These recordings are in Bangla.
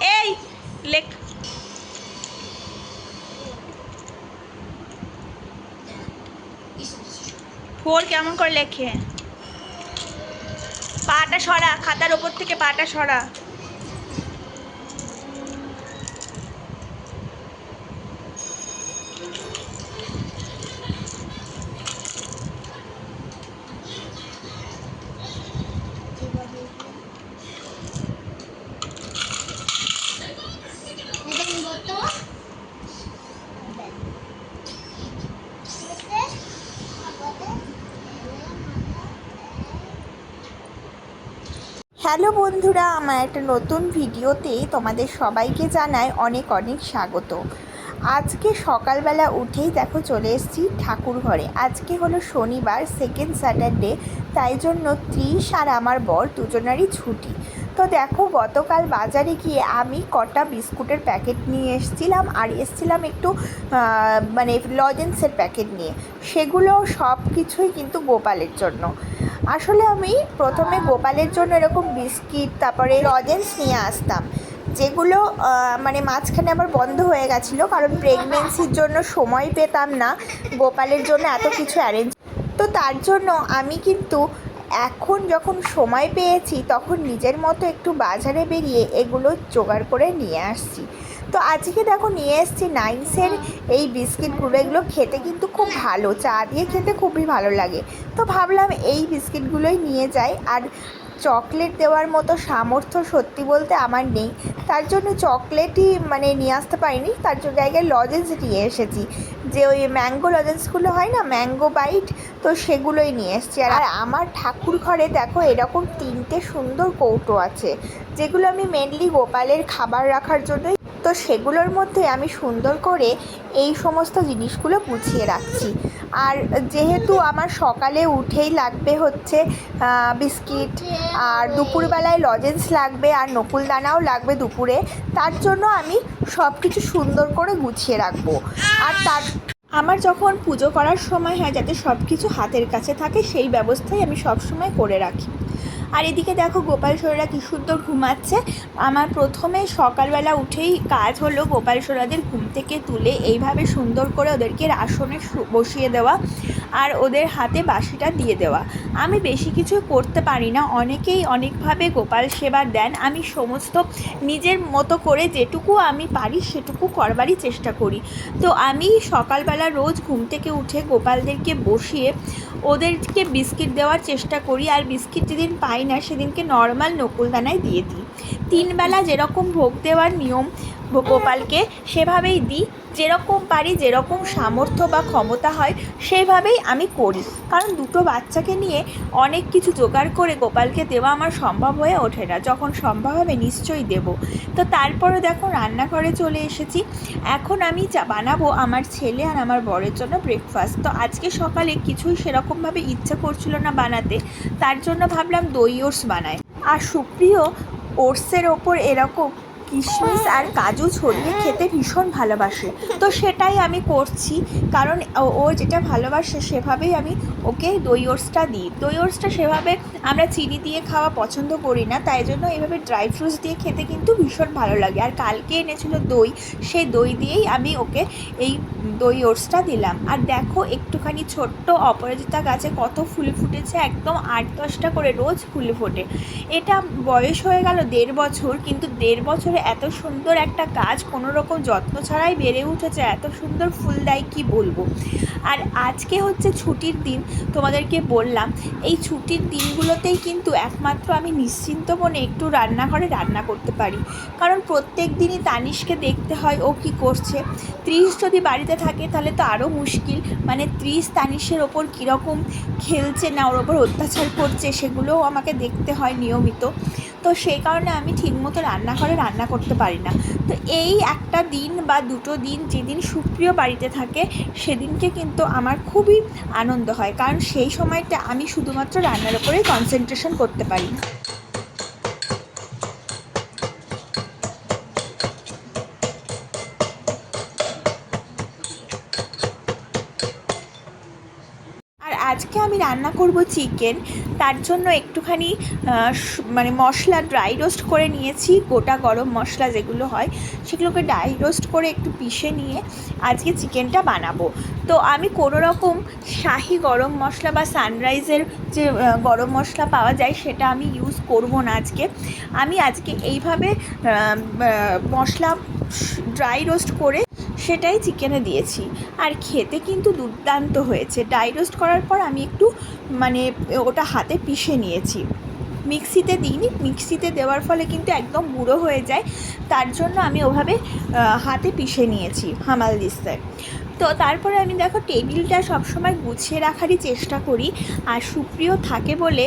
এই লেখ। ফোর কেমন করে লেখে? পাটা সরা খাতার ওপর থেকে পাটা সরা। হ্যালো বন্ধুরা, আমার একটা নতুন ভিডিওতে তোমাদের সবাইকে জানাই অনেক অনেক স্বাগত। আজকে সকালবেলা উঠেই দেখো চলে এসেছি ঠাকুর ঘরে। আজকে হলো শনিবার সেকেন্ড স্যাটারডে তাই জন্য ত্রিশ আর আমার বর দুজনারই ছুটি। তো দেখো গতকাল বাজারে গিয়ে আমি কটা বিস্কুটের প্যাকেট নিয়ে এসেছিলাম আর এসেছিলাম একটু মানে লজেন্সের প্যাকেট নিয়ে। সেগুলো সব কিছুই কিন্তু গোপালের জন্য। আসলে আমি প্রথমে গোপালের জন্য এরকম বিস্কিট, তারপরে লজেন্স নিয়ে আসতাম। যেগুলো মানে মাঝখানে আবার বন্ধ হয়ে গেছিল, কারণ প্রেগনেন্সির জন্য সময় পেতাম না। গোপালের জন্য এত কিছু অ্যারেঞ্জ তো তার জন্য আমি কিন্তু এখন যখন সময় পেয়েছি, তখন নিজের মতো একটু বাজারে বেরিয়ে এগুলো জোগাড় করে নিয়ে আসছি। তো আজকে দেখো নিয়ে এসেছি নাইন্সের এই বিস্কিটগুলো এগুলো খেতে কিন্তু খুব ভালো, চা দিয়ে খেতে খুবই ভালো লাগে। তো ভাবলাম এই বিস্কিটগুলোই নিয়ে যাই। আর চকলেট দেওয়ার মতো সামর্থ্য সত্যি বলতে আমার নেই। তার জন্য চকলেটই মানে নিয়ে আসতে পারিনি। তার জন্য জায়গায় লজেন্স নিয়ে এসেছি। যে ওই ম্যাঙ্গো লজেন্সগুলো হয় না ম্যাঙ্গো বাইট তো সেগুলোই নিয়ে এসেছি। আর আমার ঠাকুর ঘরে দেখো এরকম তিনটে সুন্দর কৌটো আছে, যেগুলো আমি মেনলি গোপালের খাবার রাখার জন্যই তো সেগুলোর মধ্যে আমি সুন্দর করে এই সমস্ত জিনিসগুলো গুছিয়ে রাখছি। আর যেহেতু আমার সকালে উঠেই লাগবে হচ্ছে বিস্কিট, আর দুপুরবেলায় লজেন্স লাগবে, আর নকুলদানাও লাগবে দুপুরে, তার জন্য আমি সব কিছু সুন্দর করে গুছিয়ে রাখব। আর তার আমার যখন পুজো করার সময় হয় যাতে সব কিছু হাতের কাছে থাকে, সেই ব্যবস্থাই আমি সব সময় করে রাখি। আর এদিকে দেখো গোপাল সোনারা কি সুন্দর ঘুমাচ্ছে। আমার প্রথমে সকালবেলা উঠেই কাজ হলো গোপাল সোনাদের ঘুম থেকে তুলে এইভাবে সুন্দর করে ওদেরকে আসনে বসিয়ে দেওয়া আর ওদের হাতে বাসিটা দিয়ে দেওয়া। আমি বেশি কিছু করতে পারি না। অনেকেই অনেকভাবে গোপাল সেবা দেন। আমি সমস্ত নিজের মতো করে যেটুকু আমি পারি সেটুকু করবারই চেষ্টা করি। তো আমি সকালবেলা রোজ ঘুম থেকে উঠে গোপালদেরকে বসিয়ে ওদেরকে বিস্কিট দেওয়ার চেষ্টা করি। আর বিস্কিট যেদিন পাই না সেদিনকে নর্মাল নকুলদানায় দিয়ে দিই। তিনবেলা যেরকম ভোগ দেওয়ার নিয়ম গোপালকে সেভাবেই দিই। যেরকম পারি, যেরকম সামর্থ্য বা ক্ষমতা হয়, সেইভাবেই আমি করি। কারণ দুটো বাচ্চাকে নিয়ে অনেক কিছু জোগাড় করে গোপালকে দেওয়া আমার সম্ভব হয়ে ওঠে না। যখন সম্ভব হবে নিশ্চয়ই দেব। তো তারপরে দেখো, রান্নাঘরে চলে এসেছি। এখন আমি বানাবো আমার ছেলে আর আমার বরের জন্য ব্রেকফাস্ট তো আজকে সকালে কিছুই সেরকমভাবে ইচ্ছা করছিল না বানাতে। তার জন্য ভাবলাম দই ওটস বানায় আর সুপ্রিয়, ওটসের ওপর এরকম কিশমিশ আর কাজু ছড়িয়ে খেতে ভীষণ ভালোবাসে। তো সেটাই আমি করছি, কারণ ও- যেটা ভালোবাসে সেভাবেই আমি ওকে দই ওটসটা দিই। দই ওটসটা সেভাবে আমরা চিনি দিয়ে খাওয়া পছন্দ করি না, তাই জন্য এইভাবে ড্রাই ফ্রুটস দিয়ে খেতে কিন্তু ভীষণ ভালো লাগে। আর কালকে এনেছিল দই, সেই দই দিয়েই আমি ওকে এই দই ওটসটা দিলাম। আর দেখো একটুখানি ছোট্ট অপরাজিতা গাছে কত ফুল ফুটেছে, একদম আট দশটা করে রোজ ফুল ফোটে। এটা বয়স হয়ে গেল দেড় বছর, কিন্তু দেড় বছরে এত সুন্দর একটা গাছ কোনো রকম যত্ন ছাড়াই বেড়ে উঠেছে, এত সুন্দর ফুল দেয় কি বলব? আর আজকে হচ্ছে ছুটির দিন, তোমাদেরকে বললাম, এই ছুটির দিনগুলোতেই কিন্তু একমাত্র আমি নিশ্চিন্ত মনে একটু রান্নাঘরে রান্না করতে পারি। কারণ প্রত্যেক দিনই তানিশকে দেখতে হয় ও কি করছে। ত্রিশ যদি বাড়িতে থাকে তাহলে তো আরও মুশকিল। মানে ত্রিশ তানিশের ওপর কীরকম খেলছে না ওর ওপর অত্যাচার করছে সেগুলোও আমাকে দেখতে হয় নিয়মিত। তো সেই কারণে আমি ঠিকমতো রান্নাঘরে রান্না করতে পারি না। তো এই একটা দিন বা দুটো দিন যেদিন সুপ্রিয় বাড়িতে থাকে, সেদিনকে কিন্তু আমার খুবই আনন্দ হয়। কারণ সেই সময়টা আমি শুধুমাত্র রান্নার ওপরেই কনসেন্ট্রেশন করতে পারি আজকে আমি রান্না করব চিকেন। তার জন্য একটুখানি মানে মশলা ড্রাই রোস্ট করে নিয়েছি, গোটা গরম মশলা যেগুলো হয়, সেগুলোকে ড্রাই রোস্ট করে একটু পিষে নিয়ে আজকে চিকেনটা বানাবো। তো আমি কোনো রকম শাহি গরম মশলা বা সানরাইজের যে গরম মশলা পাওয়া যায়, সেটা আমি ইউজ করব না আজকে। আমি আজকে এইভাবে মশলা ড্রাই রোস্ট করে সেটাই চিকেনে দিয়েছি। আর খেতে কিন্তু দুর্দান্ত হয়েছে। ডাই রোস্ট করার পর আমি একটু মানে ওটা হাতে পিষে নিয়েছি। মিক্সিতে দিইনি, মিক্সিতে দেওয়ার ফলে কিন্তু একদম গুঁড়ো হয়ে যায়। তার জন্য আমি ওভাবে হাতে পিষে নিয়েছি, হামাল দিস্তায়। তো তারপরে আমি দেখো টেবিলটা সবসময় গুছিয়ে রাখারই চেষ্টা করি। আর সুপ্রিয় থাকে বলে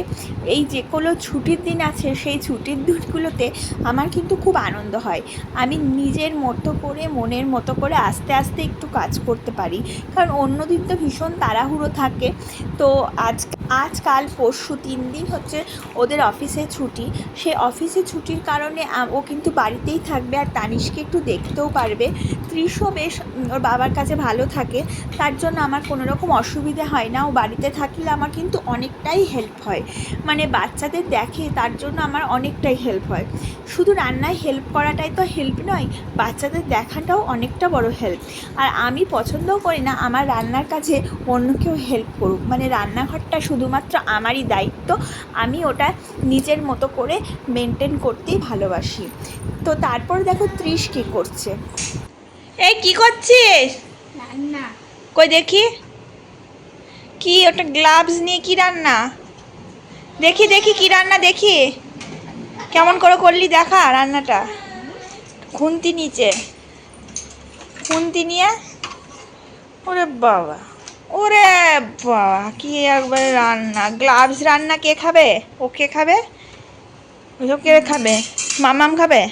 এই যে কোনো ছুটির দিন আছে, সেই ছুটির দিনগুলোতে আমার কিন্তু খুব আনন্দ হয়। আমি নিজের মতো করে, মনের মতো করে আস্তে আস্তে একটু কাজ করতে পারি। কারণ অন্য দিন তো ভীষণ তাড়াহুড়ো থাকে। তো আজ আজ কাল পরশু তিন দিন হচ্ছে ওদের অফিসে ছুটি। সে অফিসে ছুটির কারণে ও কিন্তু বাড়িতেই থাকবে। আর তানিশকে একটু দেখতেও পারবে। ত্রিশও বেশ ওর বাবার কাছে ভালো থাকে, তার জন্য আমার কোনো রকম অসুবিধে হয় না। ও বাড়িতে থাকলে আমার কিন্তু অনেকটাই হেল্প হয়। মানে বাচ্চাদের দেখে তার জন্য আমার অনেকটাই হেল্প হয়। শুধু রান্নায় হেল্প করাটাই তো হেল্প নয়, বাচ্চাদের দেখাটাও অনেকটা বড় হেল্প আর আমি পছন্দও করি না আমার রান্নার কাছে অন্য কেউ হেল্প করুক। মানে রান্নাঘরটা শুধুমাত্র আমারই দায়িত্ব, আমি ওটা নিজের মতো করে মেনটেন করতেই ভালোবাসি। তো তারপর দেখো ত্রিশ কী করছে। এই কি করছিস? রান্না। কই দেখি। কি ওটা গ্লাভস নিয়ে কি রান্না? দেখি দেখি কি রান্না দেখি। কেমন করে করলি দেখা রান্নাটা। খুন্তি নিচে। খুন্তি নিয়ে। ওরে বাবা। ওরে বাবা কি একবারে রান্না। গ্লাভস রান্না কে খাবে? ও কে খাবে? ও কে খাবে। মামাম খাবে?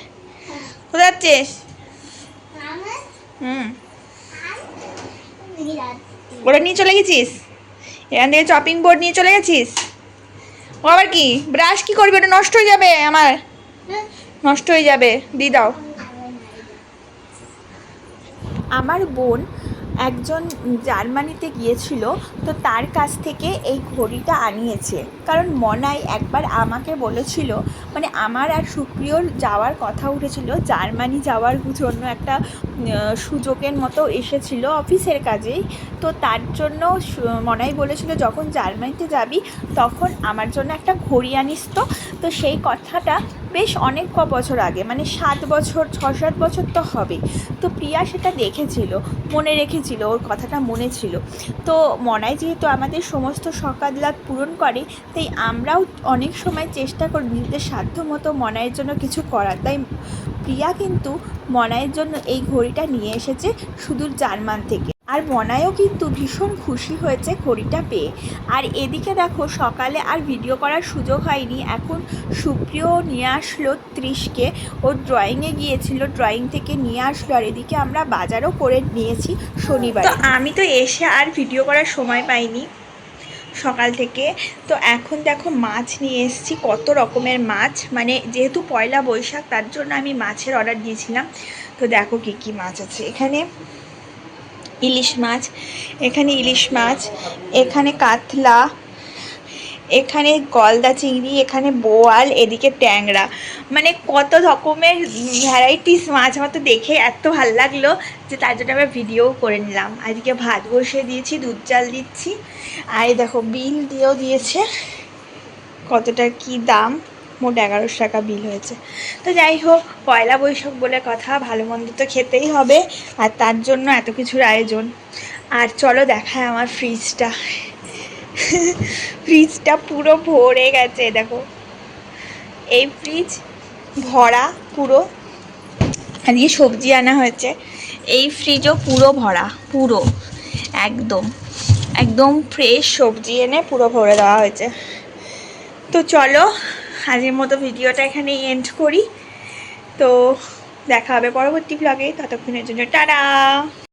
কোথায় যাচ্ছিস? হুম। ওটা নিয়ে চলে গেছিস? এখান থেকে চপিং বোর্ড নিয়ে চলে গেছিস? ও আবার কি? ব্রাশ কি করবি? ওটা নষ্ট হয়ে যাবে আমার। নষ্ট হয়ে যাবে। দিয়ে দাও। আমার বোন একজন জার্মানিতে গিয়েছিল, তো তার কাছ থেকে এই ঘড়িটা আনিয়েছে। কারণ মনাই একবার আমাকে বলেছিল মানে আমার আর সুপ্রিয়র যাওয়ার কথা উঠেছিল, জার্মানি যাওয়ার জন্য একটা সুযোগের মতো এসেছিল অফিসের কাজেই। তো তার জন্য মনাই বলেছিল, যখন জার্মানিতে যাবি, তখন আমার জন্য একটা ঘড়ি আনিস তো। তো সেই কথাটা বেশ অনেক ক বছর আগে মানে সাত বছর, ছ সাত বছর তো হবে তো প্রিয়া সেটা দেখেছিল, মনে রেখেছিল, ওর কথাটা মনে ছিল। তো মনায় যেহেতু আমাদের সমস্ত সকালাত পূরণ করে, তাই আমরাও অনেক সময় চেষ্টা করি নিজেদের সাধ্য মতো মনাইয়ের জন্য কিছু করার। তাই প্রিয়া কিন্তু মনায়ের জন্য এই ঘড়িটা নিয়ে এসেছে সুদূর জার্মান থেকে। আর মনায়ও কিন্তু ভীষণ খুশি হয়েছে ঘড়িটা পেয়ে। আর এদিকে দেখো, সকালে আর ভিডিও করার সুযোগ হয়নি। এখন সুপ্রিয় নিয়ে আসলো ত্রিশকে। ও ড্রয়িংয়ে গিয়েছিল ড্রয়িং থেকে নিয়ে আসলো। আর এদিকে আমরা বাজারও করে নিয়েছি শনিবার। তো আমি তো এসে আর ভিডিও করার সময় পাইনি সকাল থেকে। তো এখন দেখো মাছ নিয়ে এসেছি, কত রকমের মাছ। মানে যেহেতু পয়লা বৈশাখ, তার জন্য আমি মাছের অর্ডার দিয়েছিলাম। তো দেখো কি কি মাছ আছে এখানে। ইলিশ মাছ, এখানে ইলিশ মাছ, এখানে কাতলা, এখানে গলদা চিংড়ি, এখানে বোয়াল, এদিকে ট্যাংরা। মানে কত রকমের ভ্যারাইটিস মাছ আমার তো দেখে এত ভালো লাগল যে তার জন্য আমরা ভিডিও করে নিলাম। আজকে ভাত বসিয়ে দিয়েছি, দুধ চাল দিচ্ছি। আর দেখো বিল দিয়েও দিয়েছে। কতটা কি দাম। মোট এগারোশো টাকা বিল হয়েছে। তো যাই হোক, পয়লা বৈশাখ বলে কথা, ভালো মন্দ তো খেতেই হবে। আর তার জন্য এত কিছুর আয়োজন। আর চলো দেখায় আমার ফ্রিজটা ফ্রিজটা পুরো ভরে গেছে, দেখো। এই ফ্রিজ ভরা পুরো। আজকে সবজি আনা হয়েছে। এই ফ্রিজও পুরো ভরা, পুরো। একদম। একদম ফ্রেশ সবজি এনে পুরো ভরে দেওয়া হয়েছে। তো চলো আজকের মতো ভিডিওটা এখানে এন্ড করি। তো দেখা হবে পরবর্তী ব্লগে ততক্ষণের জন্য টাটা!